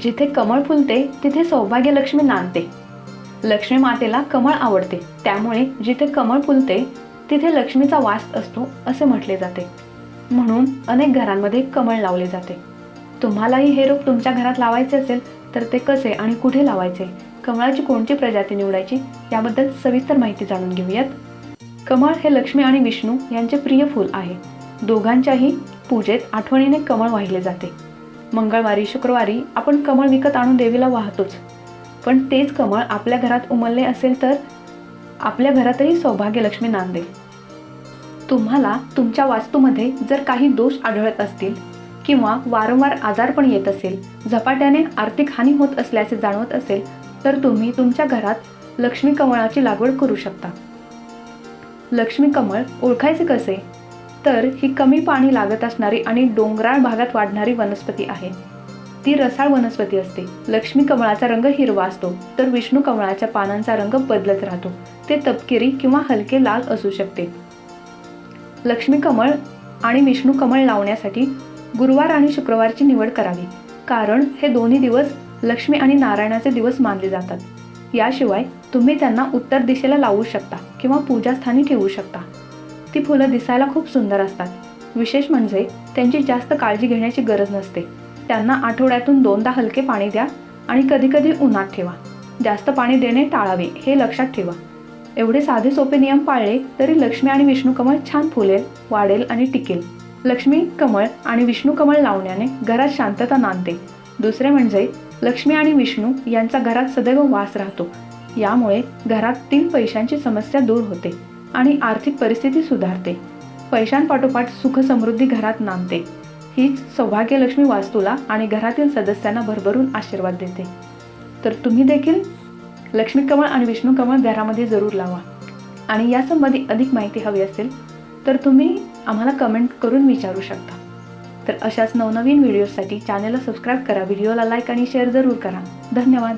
जिथे कमळ फुलते तिथे सौभाग्यलक्ष्मी नांदते. लक्ष्मी मातेला कमळ आवडते. त्यामुळे जिथे कमळ फुलते तिथे लक्ष्मीचा वास असतो असे म्हटले जाते. म्हणून अनेक घरांमध्ये कमळ लावले जाते. तुम्हालाही हे रोप तुमच्या घरात लावायचे असेल तर ते कसे आणि कुठे लावायचे? कमळाची कोणती प्रजाती निवडायची? याबद्दल सविस्तर माहिती जाणून घेऊयात. कमळ हे लक्ष्मी आणि विष्णू यांचे प्रिय फूल आहे. दोघांच्याही पूजेत आठवणीने कमळ वाहिले जाते. मंगळवारी शुक्रवारी आपण कमळ विकत आणून देवीला वाहतोच. पण तेच कमळ आपल्या घरात उमलले असेल तर आपल्या घरातही सौभाग्यलक्ष्मी नांदेल तुम्हाला तुमच्या वास्तूमध्ये जर काही दोष आढळत असतील किंवा वारंवार आजारपण येत असेल झपाट्याने आर्थिक हानी होत असल्याचे जाणवत असेल तर तुम्ही तुमच्या घरात लक्ष्मी कमळाची लागवड करू शकता. लक्ष्मी कमळ ओळखायचे कसे? तर ही कमी पाणी लागत असणारी आणि डोंगराळ भागात वाढणारी वनस्पती आहे. ती रसाळ वनस्पती असते. लक्ष्मी कमळाचा रंग हिरवा असतो तर विष्णू कमळाच्या पानांचा रंग बदलत राहतो. ते तपकिरी किंवा हलके लाल असू शकते. लक्ष्मी कमळ आणि विष्णू कमळ लावण्यासाठी गुरुवार आणि शुक्रवारची निवड करावी कारण हे दोन्ही दिवस लक्ष्मी आणि नारायणाचे दिवस मानले जातात. याशिवाय तुम्ही त्यांना उत्तर दिशेला लावू शकता किंवा पूजास्थानी ठेवू शकता. ती फुलं दिसायला खूप सुंदर असतात. विशेष म्हणजे त्यांची जास्त काळजी घेण्याची गरज नसते. त्यांना आठवड्यातून दोनदा हलके पाणी द्या आणि कधीकधी उन्हात ठेवा. जास्त पाणी देणे टाळावे हे लक्षात ठेवा. एवढे साधे सोपे नियम पाळले तरी लक्ष्मी आणि विष्णू कमळ छान फुलेल वाढेल आणि टिकेल. लक्ष्मी कमळ आणि विष्णू कमळ लावण्याने घरात शांतता नांदते. दुसरे म्हणजे लक्ष्मी आणि विष्णू यांचा घरात सदैव वास राहतो. यामुळे घरातील पैशांची समस्या दूर होते. आणि आर्थिक परिस्थिती सुधारते. पैशांपाठोपाठ सुख समृद्धी घरात नांदते. हीच सौभाग्यलक्ष्मी वास्तूला आणि घरातील सदस्यांना भरभरून आशीर्वाद देते. तर तुम्ही देखील लक्ष्मी कमळ आणि विष्णू कमळ घरामध्ये जरूर लावा. आणि यासंबंधी अधिक माहिती हवी असेल तर तुम्ही आम्हाला कमेंट करून विचारू शकता. तर अशाच नवनवीन व्हिडिओसाठी चॅनलला सबस्क्राईब करा व्हिडिओला लाईक आणि शेअर जरूर करा. धन्यवाद.